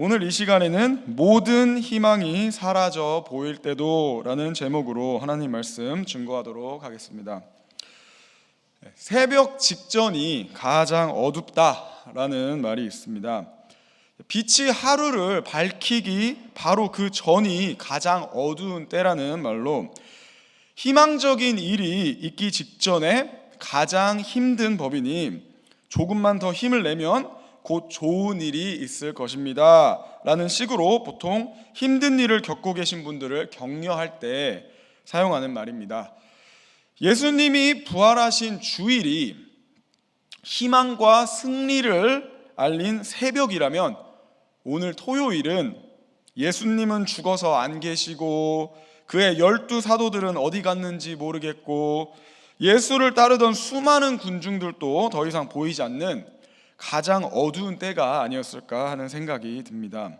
오늘 이 시간에는 모든 희망이 사라져 보일 때도 라는 제목으로 하나님 말씀 증거하도록 하겠습니다. 새벽 직전이 가장 어둡다라는 말이 있습니다. 빛이 하루를 밝히기 바로 그 전이 가장 어두운 때라는 말로 희망적인 일이 있기 직전에 가장 힘든 법이니 조금만 더 힘을 내면 곧 좋은 일이 있을 것입니다. 라는 식으로 보통 힘든 일을 겪고 계신 분들을 격려할 때 사용하는 말입니다. 예수님이 부활하신 주일이 희망과 승리를 알린 새벽이라면 오늘 토요일은 예수님은 죽어서 안 계시고 그의 열두 사도들은 어디 갔는지 모르겠고 예수를 따르던 수많은 군중들도 더 이상 보이지 않는 가장 어두운 때가 아니었을까 하는 생각이 듭니다.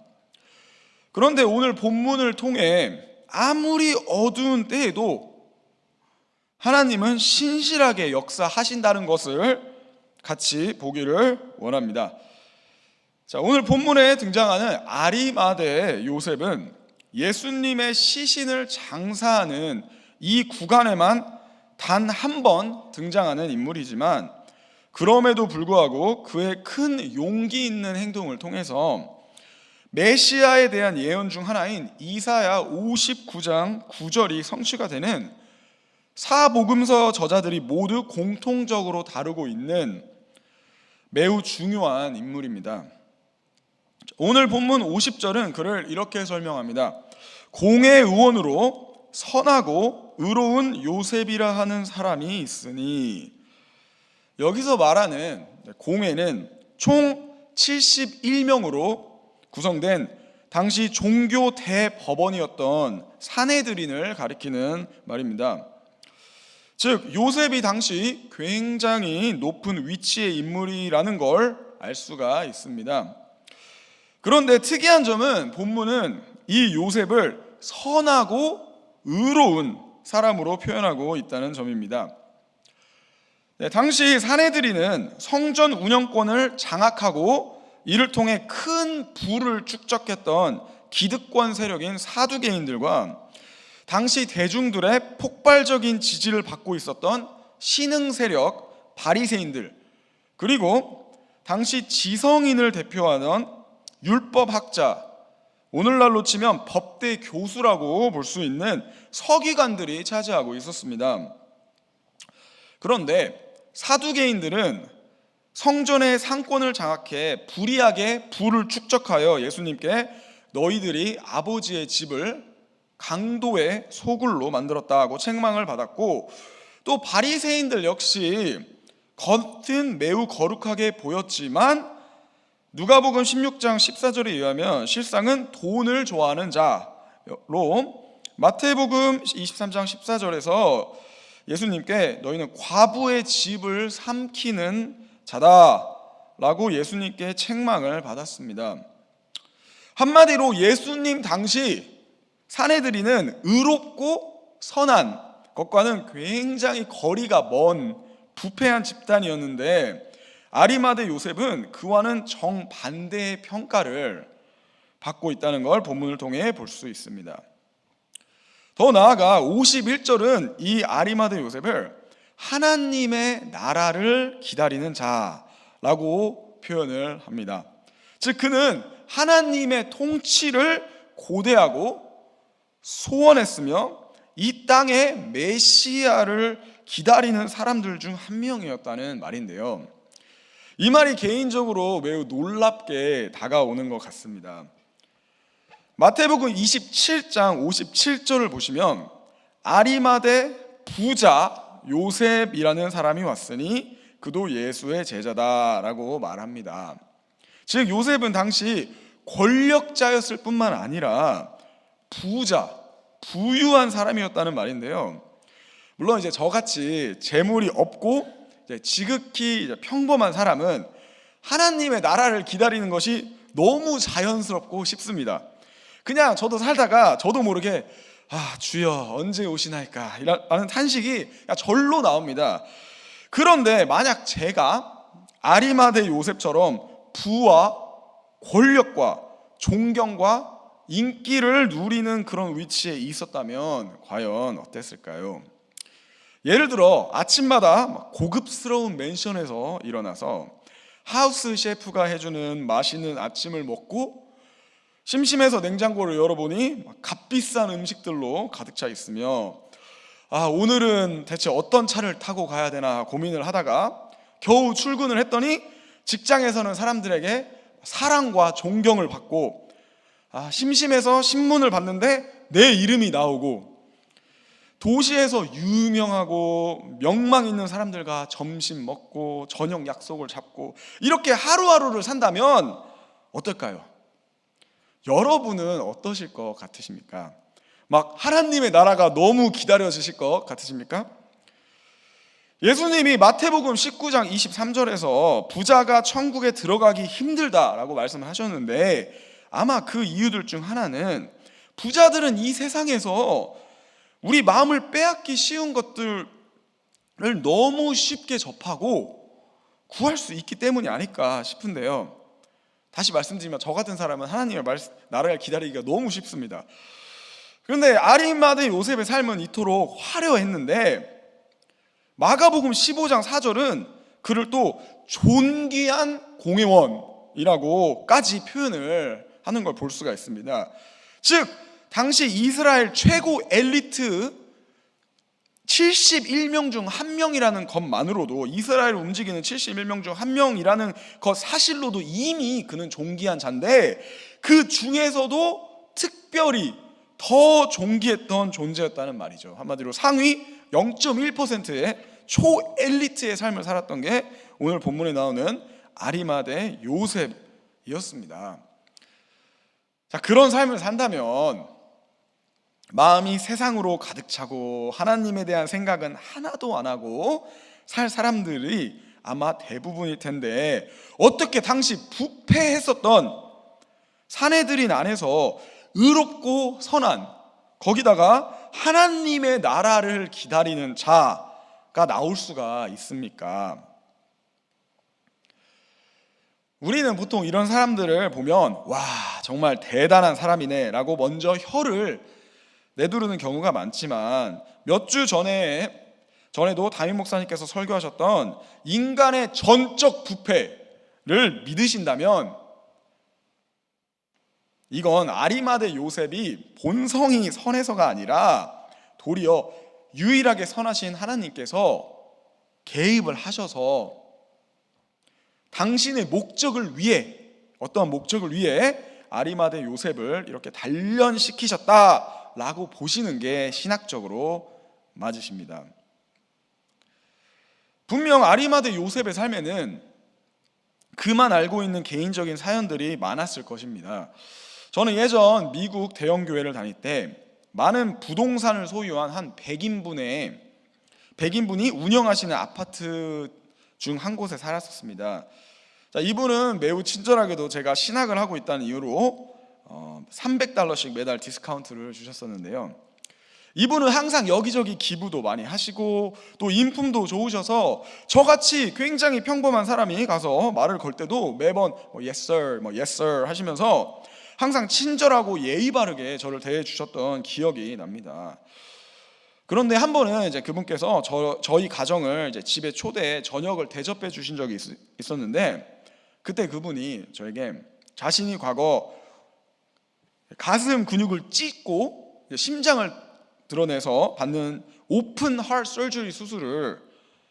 그런데 오늘 본문을 통해 아무리 어두운 때에도 하나님은 신실하게 역사하신다는 것을 같이 보기를 원합니다. 자, 오늘 본문에 등장하는 아리마대 요셉은 예수님의 시신을 장사하는 이 구간에만 단 한 번 등장하는 인물이지만 그럼에도 불구하고 그의 큰 용기 있는 행동을 통해서 메시아에 대한 예언 중 하나인 이사야 59장 9절이 성취가 되는 사복음서 저자들이 모두 공통적으로 다루고 있는 매우 중요한 인물입니다. 오늘 본문 50절은 그를 이렇게 설명합니다. 공의 의원으로 선하고 의로운 요셉이라 하는 사람이 있으니 여기서 말하는 공회는 총 71명으로 구성된 당시 종교 대법원이었던 사내들인을 가리키는 말입니다. 즉 요셉이 당시 굉장히 높은 위치의 인물이라는 걸 알 수가 있습니다. 그런데 특이한 점은 본문은 이 요셉을 선하고 의로운 사람으로 표현하고 있다는 점입니다. 네, 당시 사내들이는 성전 운영권을 장악하고 이를 통해 큰 부를 축적했던 기득권 세력인 사두개인들과 당시 대중들의 폭발적인 지지를 받고 있었던 신흥 세력 바리새인들 그리고 당시 지성인을 대표하는 율법학자 오늘날로 치면 법대 교수라고 볼 수 있는 서기관들이 차지하고 있었습니다. 그런데 사두개인들은 성전의 상권을 장악해 불이하게 부를 축적하여 예수님께 너희들이 아버지의 집을 강도의 소굴로 만들었다고 책망을 받았고 또 바리새인들 역시 겉은 매우 거룩하게 보였지만 누가복음 16장 14절에 의하면 실상은 돈을 좋아하는 자로 마태복음 23장 14절에서 예수님께 너희는 과부의 집을 삼키는 자다라고 예수님께 책망을 받았습니다. 한마디로 예수님 당시 사내들이는 의롭고 선한 것과는 굉장히 거리가 먼 부패한 집단이었는데 아리마대 요셉은 그와는 정반대의 평가를 받고 있다는 걸 본문을 통해 볼 수 있습니다. 더 나아가 51절은 이 아리마대 요셉을 하나님의 나라를 기다리는 자라고 표현을 합니다. 즉 그는 하나님의 통치를 고대하고 소원했으며 이 땅에 메시아를 기다리는 사람들 중 한 명이었다는 말인데요. 이 말이 개인적으로 매우 놀랍게 다가오는 것 같습니다. 마태복음 27장 57절을 보시면 아리마대 부자 요셉이라는 사람이 왔으니 그도 예수의 제자다라고 말합니다. 즉 요셉은 당시 권력자였을 뿐만 아니라 부자, 부유한 사람이었다는 말인데요. 물론 이제 저같이 재물이 없고 지극히 평범한 사람은 하나님의 나라를 기다리는 것이 너무 자연스럽고 쉽습니다. 그냥 저도 살다가 저도 모르게 아 주여 언제 오시나이까 라는 탄식이 절로 나옵니다. 그런데 만약 제가 아리마대 요셉처럼 부와 권력과 존경과 인기를 누리는 그런 위치에 있었다면 과연 어땠을까요? 예를 들어 아침마다 막 고급스러운 맨션에서 일어나서 하우스 셰프가 해주는 맛있는 아침을 먹고 심심해서 냉장고를 열어보니 막 값비싼 음식들로 가득 차 있으며 아 오늘은 대체 어떤 차를 타고 가야 되나 고민을 하다가 겨우 출근을 했더니 직장에서는 사람들에게 사랑과 존경을 받고 아 심심해서 신문을 봤는데 내 이름이 나오고 도시에서 유명하고 명망 있는 사람들과 점심 먹고 저녁 약속을 잡고 이렇게 하루하루를 산다면 어떨까요? 여러분은 어떠실 것 같으십니까? 막 하나님의 나라가 너무 기다려지실 것 같으십니까? 예수님이 마태복음 19장 23절에서 부자가 천국에 들어가기 힘들다라고 말씀하셨는데 아마 그 이유들 중 하나는 부자들은 이 세상에서 우리 마음을 빼앗기 쉬운 것들을 너무 쉽게 접하고 구할 수 있기 때문이 아닐까 싶은데요. 다시 말씀드리면 저 같은 사람은 하나님의 말, 나라를 기다리기가 너무 쉽습니다. 그런데 아리마대 요셉의 삶은 이토록 화려했는데 마가복음 15장 4절은 그를 또 존귀한 공회원이라고까지 표현을 하는 걸 볼 수가 있습니다. 즉 당시 이스라엘 최고 엘리트 71명 중 한 명이라는 것만으로도 이스라엘을 움직이는 71명 중 한 명이라는 것 사실로도 이미 그는 존귀한 자인데 그 중에서도 특별히 더 존귀했던 존재였다는 말이죠. 한마디로 상위 0.1%의 초엘리트의 삶을 살았던 게 오늘 본문에 나오는 아리마대 요셉이었습니다. 자, 그런 삶을 산다면 마음이 세상으로 가득 차고 하나님에 대한 생각은 하나도 안 하고 살 사람들이 아마 대부분일 텐데 어떻게 당시 부패했었던 사내들인 안에서 의롭고 선한 거기다가 하나님의 나라를 기다리는 자가 나올 수가 있습니까? 우리는 보통 이런 사람들을 보면 와 정말 대단한 사람이네라고 먼저 혀를 내두르는 경우가 많지만 몇 주 전에 전에도 담임 목사님께서 설교하셨던 인간의 전적 부패를 믿으신다면 이건 아리마대 요셉이 본성이 선해서가 아니라 도리어 유일하게 선하신 하나님께서 개입을 하셔서 당신의 목적을 위해 어떠한 목적을 위해 아리마대 요셉을 이렇게 단련시키셨다 라고 보시는 게 신학적으로 맞으십니다. 분명 아리마대 요셉의 삶에는 그만 알고 있는 개인적인 사연들이 많았을 것입니다. 저는 예전 미국 대형 교회를 다닐 때 많은 부동산을 소유한 한 100인분의 100인분이 운영하시는 아파트 중 한 곳에 살았었습니다. 자, 이분은 매우 친절하게도 제가 신학을 하고 있다는 이유로 어, 300달러씩 매달 디스카운트를 주셨었는데요. 이분은 항상 여기저기 기부도 많이 하시고 또 인품도 좋으셔서 저같이 굉장히 평범한 사람이 가서 말을 걸 때도 매번 뭐 yes sir, 뭐 yes sir 하시면서 항상 친절하고 예의 바르게 저를 대해 주셨던 기억이 납니다. 그런데 한 번은 이제 그분께서 저, 저희 가정을 이제 집에 초대해 저녁을 대접해 주신 적이 있, 있었는데 그때 그분이 저에게 자신이 과거 가슴 근육을 찢고 심장을 드러내서 받는 오픈 하 설저리 수술을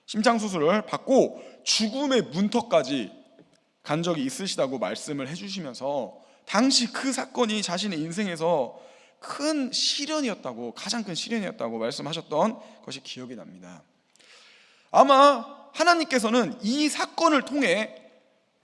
심장 수술을 받고 죽음의 문턱까지 간 적이 있으시다고 말씀을 해주시면서 당시 그 사건이 자신의 인생에서 큰 시련이었다고 가장 큰 시련이었다고 말씀하셨던 것이 기억이 납니다. 아마 하나님께서는 이 사건을 통해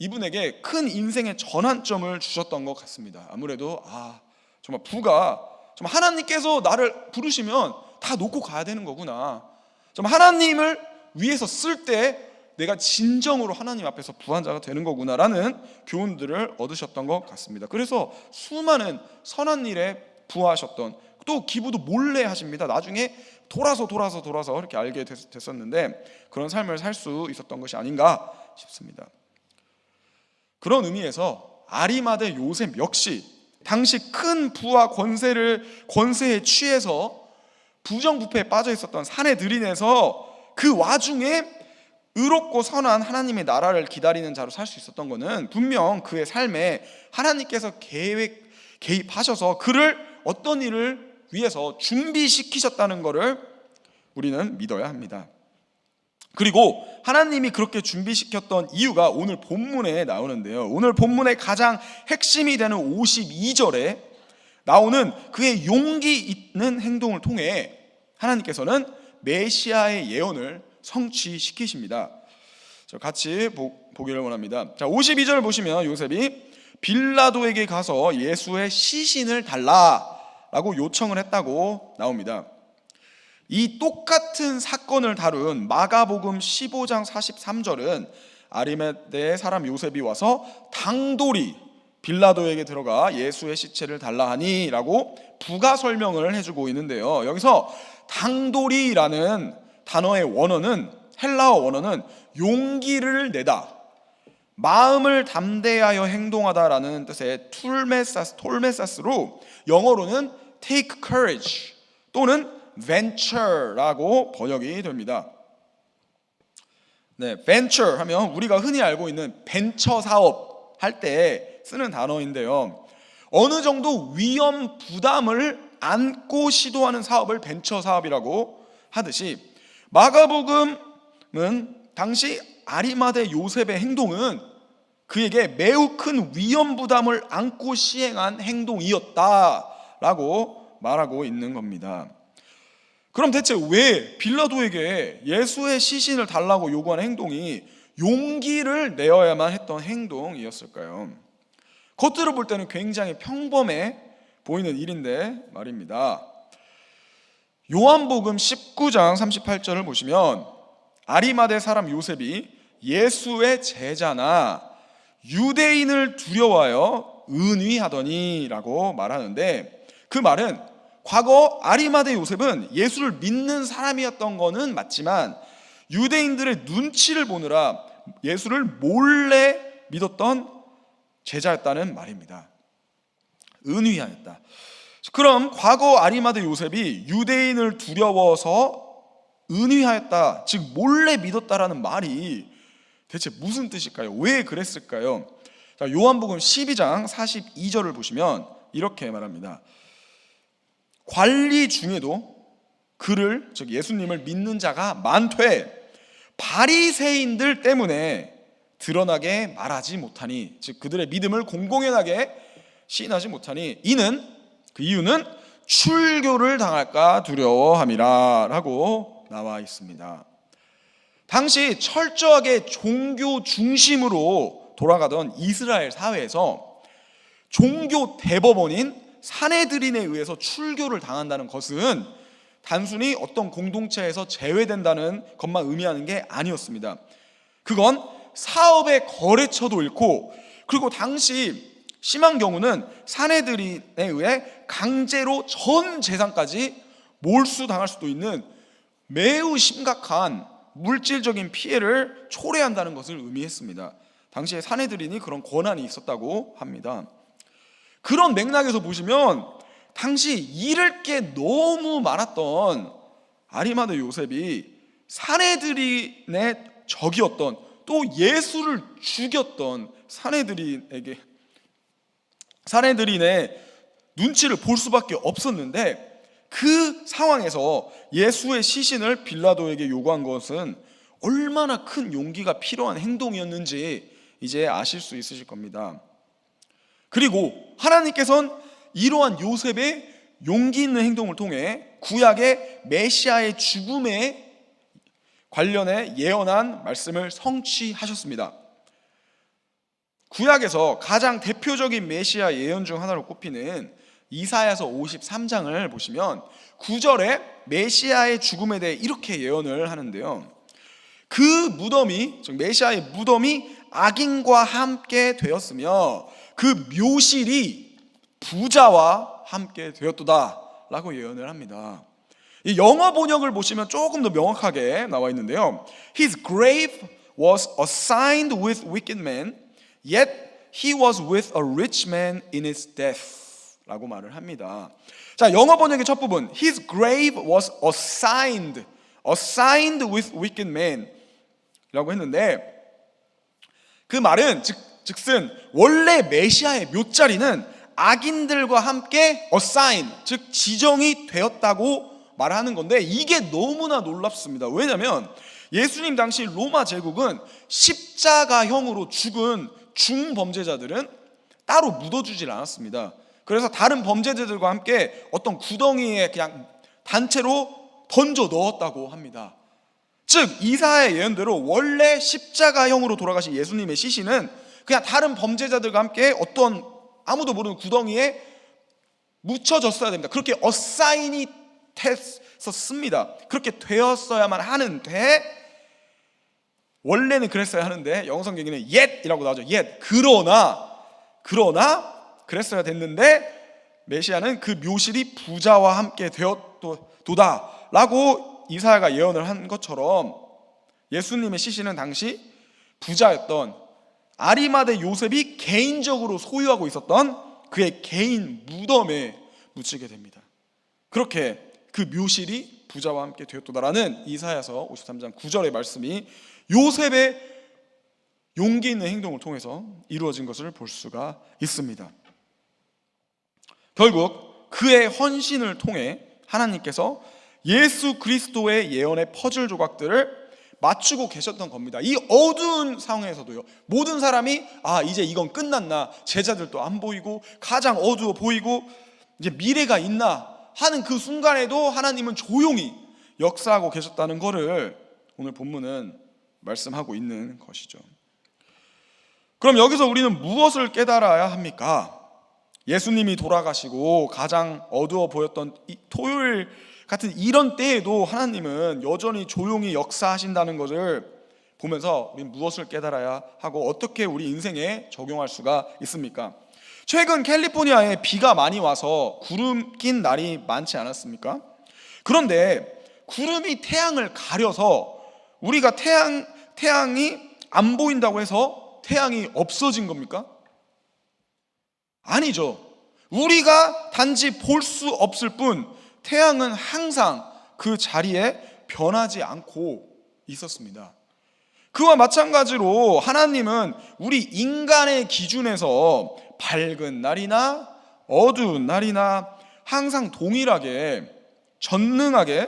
이분에게 큰 인생의 전환점을 주셨던 것 같습니다. 아무래도 아 정말 부가 정말 하나님께서 나를 부르시면 다 놓고 가야 되는 거구나. 정말 하나님을 위해서 쓸 때 내가 진정으로 하나님 앞에서 부한 자가 되는 거구나라는 교훈들을 얻으셨던 것 같습니다. 그래서 수많은 선한 일에 부하셨던 또 기부도 몰래 하십니다. 나중에 돌아서 돌아서 돌아서 이렇게 알게 됐, 었는데 그런 삶을 살 수 있었던 것이 아닌가 싶습니다. 그런 의미에서 아리마대 요셉 역시 당시 큰 부와 권세를 권세에 취해서 부정부패에 빠져 있었던 사내들인에서 그 와중에 의롭고 선한 하나님의 나라를 기다리는 자로 살 수 있었던 것은 분명 그의 삶에 하나님께서 계획 개입하셔서 그를 어떤 일을 위해서 준비시키셨다는 것을 우리는 믿어야 합니다. 그리고 하나님이 그렇게 준비시켰던 이유가 오늘 본문에 나오는데요. 오늘 본문의 가장 핵심이 되는 52절에 나오는 그의 용기 있는 행동을 통해 하나님께서는 메시아의 예언을 성취시키십니다. 저 같이 보, 보기를 원합니다. 자, 52절 보시면 요셉이 빌라도에게 가서 예수의 시신을 달라라고 요청을 했다고 나옵니다. 이 똑같은 사건을 다룬 마가복음 15장 43절은 아리메대의 사람 요셉이 와서 당돌이 빌라도에게 들어가 예수의 시체를 달라 하니라고 부가 설명을 해주고 있는데요. 여기서 당돌이라는 단어의 원어는 헬라어 원어는 용기를 내다, 마음을 담대하여 행동하다라는 뜻의 툴메사스 톨메사스로 영어로는 take courage 또는 venture라고 번역이 됩니다. 네, venture 하면 우리가 흔히 알고 있는 벤처 사업 할 때 쓰는 단어인데요. 어느 정도 위험 부담을 안고 시도하는 사업을 벤처 사업이라고 하듯이 마가복음은 당시 아리마대 요셉의 행동은 그에게 매우 큰 위험 부담을 안고 시행한 행동이었다라고 말하고 있는 겁니다. 그럼 대체 왜 빌라도에게 예수의 시신을 달라고 요구하는 행동이 용기를 내어야만 했던 행동이었을까요? 겉으로 볼 때는 굉장히 평범해 보이는 일인데 말입니다. 요한복음 19장 38절을 보시면 아리마대 사람 요셉이 예수의 제자나 유대인을 두려워하여 은위하더니라고 말하는데 그 말은 과거 아리마대 요셉은 예수를 믿는 사람이었던 거는 맞지만 유대인들의 눈치를 보느라 예수를 몰래 믿었던 제자였다는 말입니다. 은위하였다. 그럼 과거 아리마대 요셉이 유대인을 두려워서 은위하였다, 즉 몰래 믿었다라는 말이 대체 무슨 뜻일까요? 왜 그랬을까요? 자, 요한복음 12장 42절을 보시면 이렇게 말합니다. 관리 중에도 그를 즉 예수님을 믿는 자가 많되 바리새인들 때문에 드러나게 말하지 못하니 즉 그들의 믿음을 공공연하게 시인하지 못하니 이는 그 이유는 출교를 당할까 두려워함이라라고 나와 있습니다. 당시 철저하게 종교 중심으로 돌아가던 이스라엘 사회에서 종교 대법원인 사내들인에 의해서 출교를 당한다는 것은 단순히 어떤 공동체에서 제외된다는 것만 의미하는 게 아니었습니다. 그건 사업의 거래처도 잃고 그리고 당시 심한 경우는 사내들인에 의해 강제로 전 재산까지 몰수당할 수도 있는 매우 심각한 물질적인 피해를 초래한다는 것을 의미했습니다. 당시에 사내들인이 그런 권한이 있었다고 합니다. 그런 맥락에서 보시면 당시 잃을 게 너무 많았던 아리마드 요셉이 사내들인의 적이었던 또 예수를 죽였던 사내들인에게 사내들인의 눈치를 볼 수밖에 없었는데 그 상황에서 예수의 시신을 빌라도에게 요구한 것은 얼마나 큰 용기가 필요한 행동이었는지 이제 아실 수 있으실 겁니다. 그리고 하나님께서는 이러한 요셉의 용기 있는 행동을 통해 구약의 메시아의 죽음에 관련해 예언한 말씀을 성취하셨습니다. 구약에서 가장 대표적인 메시아 예언 중 하나로 꼽히는 이사야서 53장을 보시면 9절에 메시아의 죽음에 대해 이렇게 예언을 하는데요. 그 무덤이 즉 메시아의 무덤이 악인과 함께 되었으며 그 묘실이 부자와 함께 되었도다라고 예언을 합니다. 이 영어 번역을 보시면 조금 더 명확하게 나와 있는데요. His grave was assigned with wicked men, yet he was with a rich man in his death. 라고 말을 합니다. 자, 영어 번역의 첫 부분. His grave was assigned, assigned with wicked men. 라고 했는데 그 말은 즉, 즉슨 원래 메시아의 묘자리는 악인들과 함께 assign, 즉 지정이 되었다고 말하는 건데 이게 너무나 놀랍습니다. 왜냐하면 예수님 당시 로마 제국은 십자가형으로 죽은 중범죄자들은 따로 묻어주질 않았습니다. 그래서 다른 범죄자들과 함께 어떤 구덩이에 그냥 단체로 던져 넣었다고 합니다. 즉 이사의 예언대로 원래 십자가형으로 돌아가신 예수님의 시신은 그냥 다른 범죄자들과 함께 어떤 아무도 모르는 구덩이에 묻혀졌어야 됩니다. 그렇게 어사인이 됐었습니다. 그렇게 되었어야만 하는데 원래는 그랬어야 하는데 영어 성경에는 yet이라고 나오죠. yet 그러나 그러나 그랬어야 됐는데 메시아는 그 묘실이 부자와 함께 되었도다라고 이사야가 예언을 한 것처럼 예수님의 시신은 당시 부자였던 아리마대 요셉이 개인적으로 소유하고 있었던 그의 개인 무덤에 묻히게 됩니다. 그렇게 그 묘실이 부자와 함께 되었도다라는 이사야서 53장 9절의 말씀이 요셉의 용기 있는 행동을 통해서 이루어진 것을 볼 수가 있습니다. 결국 그의 헌신을 통해 하나님께서 예수 그리스도의 예언의 퍼즐 조각들을 맞추고 계셨던 겁니다. 이 어두운 상황에서도요. 모든 사람이 아 이제 이건 끝났나 제자들도 안 보이고 가장 어두워 보이고 이제 미래가 있나 하는 그 순간에도 하나님은 조용히 역사하고 계셨다는 것을 오늘 본문은 말씀하고 있는 것이죠. 그럼 여기서 우리는 무엇을 깨달아야 합니까? 예수님이 돌아가시고 가장 어두워 보였던 이 토요일 같은 이런 때에도 하나님은 여전히 조용히 역사하신다는 것을 보면서 우리 무엇을 깨달아야 하고 어떻게 우리 인생에 적용할 수가 있습니까? 최근 캘리포니아에 비가 많이 와서 구름 낀 날이 많지 않았습니까? 그런데 구름이 태양을 가려서 우리가 태양 태양이 안 보인다고 해서 태양이 없어진 겁니까? 아니죠. 우리가 단지 볼 수 없을 뿐 태양은 항상 그 자리에 변하지 않고 있었습니다. 그와 마찬가지로 하나님은 우리 인간의 기준에서 밝은 날이나 어두운 날이나 항상 동일하게 전능하게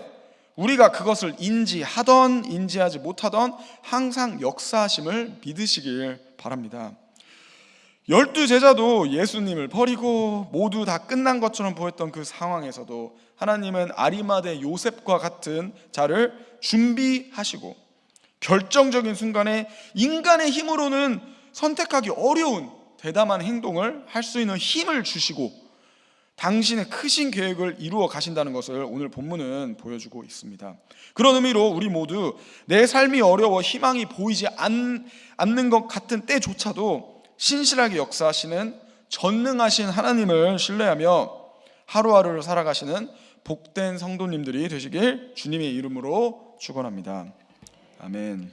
우리가 그것을 인지하던 인지하지 못하던 항상 역사하심을 믿으시길 바랍니다. 열두 제자도 예수님을 버리고 모두 다 끝난 것처럼 보였던 그 상황에서도 하나님은 아리마대 요셉과 같은 자를 준비하시고 결정적인 순간에 인간의 힘으로는 선택하기 어려운 대담한 행동을 할 수 있는 힘을 주시고 당신의 크신 계획을 이루어 가신다는 것을 오늘 본문은 보여주고 있습니다. 그런 의미로 우리 모두 내 삶이 어려워 희망이 보이지 않, 않는 것 같은 때조차도 신실하게 역사하시는 전능하신 하나님을 신뢰하며 하루하루를 살아가시는 복된 성도님들이 되시길 주님의 이름으로 축원합니다. 아멘.